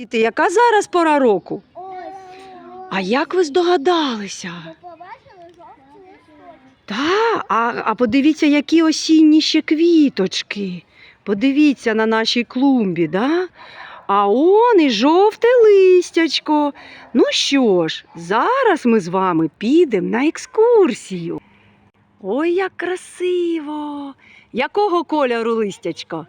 Діти, яка зараз пора року? А як ви здогадалися? Та, а, а подивіться, які осінні ще квіточки. Подивіться на нашій клумбі, да? А он і жовте листячко. Ну що ж, зараз ми з вами підемо на екскурсію. Ой, як красиво! Якого кольору листячко?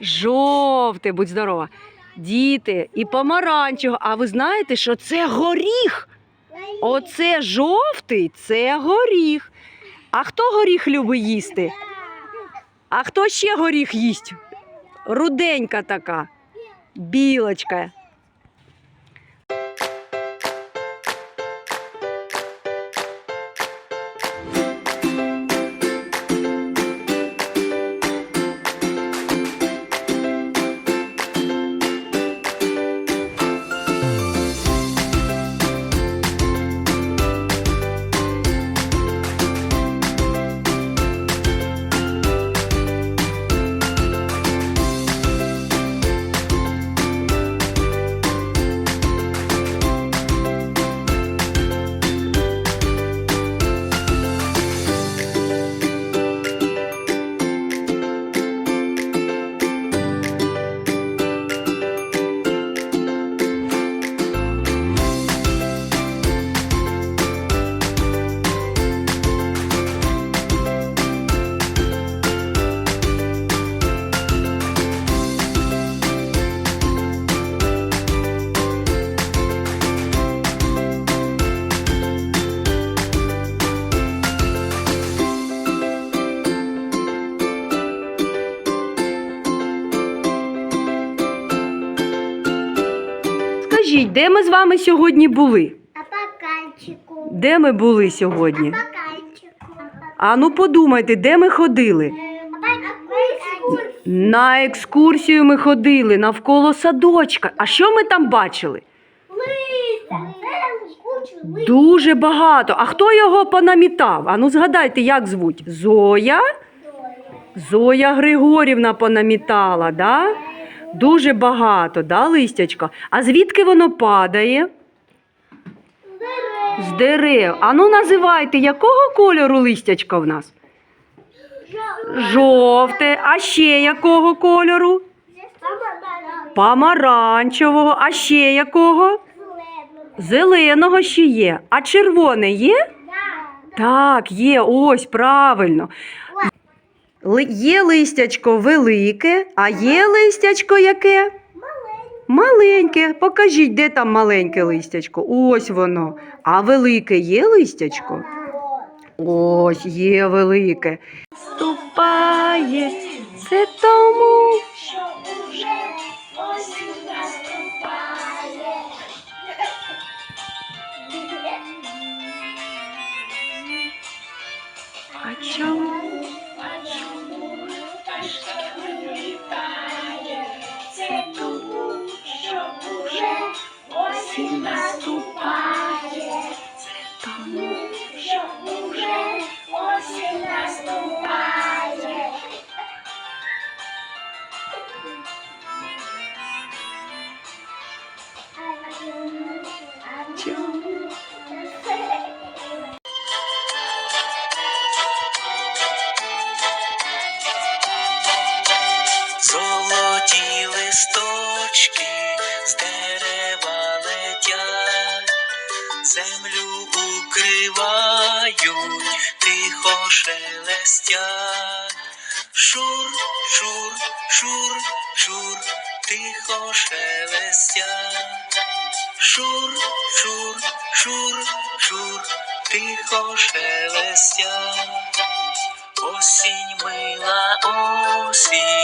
Жовте, будь здорова. Діти, і помаранчево. А ви знаєте, що це горіх? Оце жовтий це горіх. А хто горіх любить їсти? А хто ще горіх їсть? Руденька така, білочка. Скажіть, де ми з вами сьогодні були? А бокальчику. Де ми були сьогодні? А ну подумайте, де ми ходили? Бокальчику. На екскурсію ми ходили навколо садочка. А що ми там бачили? Дуже багато. А хто його понамітав? А ну згадайте, як звуть? Зоя? Зоя Григорівна понамітала, да? Дуже багато, да, листячко? А звідки воно падає? З дерев. А ну називайте, якого кольору листячко в нас? Жовте. А ще якого кольору? Помаранчевого. А ще якого? Зеленого ще є. А червоне є? Так, є, ось правильно. Є листячко велике, а є листячко яке? Маленьке. Покажіть, де там маленьке листячко. Ось воно. А велике є листячко? Ось є велике. Ступає, це тому. Листочки з дерева летять, землю укривають, тихо шелестять. Шур, шур, шур, шур, тихо шелестять. Шур, шур, шур, шур, тихо шелестять. Осінь мила осінь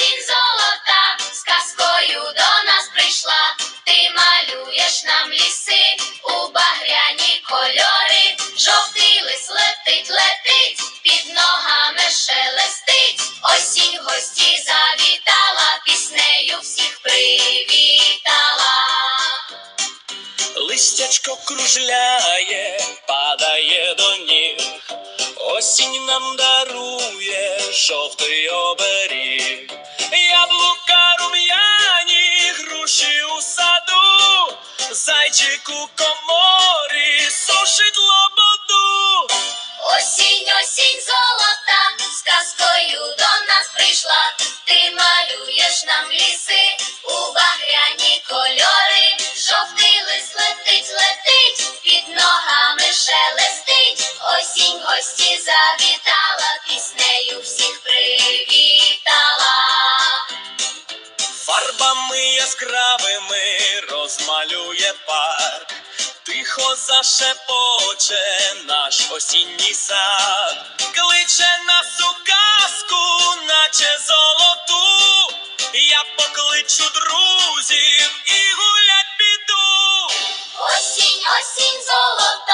осінь золота, з казкою до нас прийшла, ти малюєш нам ліси у багряні кольори, жовтий лис летить, летить, під ногами шелестить, осінь гості завітала, піснею всіх привітала. Листячко кружляє, падає до ніг, осінь нам дарує. Жовтий оберіг. Зайчик у коморі сушить лободу. Осінь, осінь золота, з казкою до нас прийшла. Ти малюєш нам ліси у багряні кольори. Жовтий лист летить, летить, під ногами шелестить. Осінь гості завітала, піснею всіх привітала. Фарбами яскравими розмалює парк, тихо зашепоче наш осінній сад, кличе нас у казку, наче золоту. Я покличу друзів і гулять піду. Осінь, осінь золота,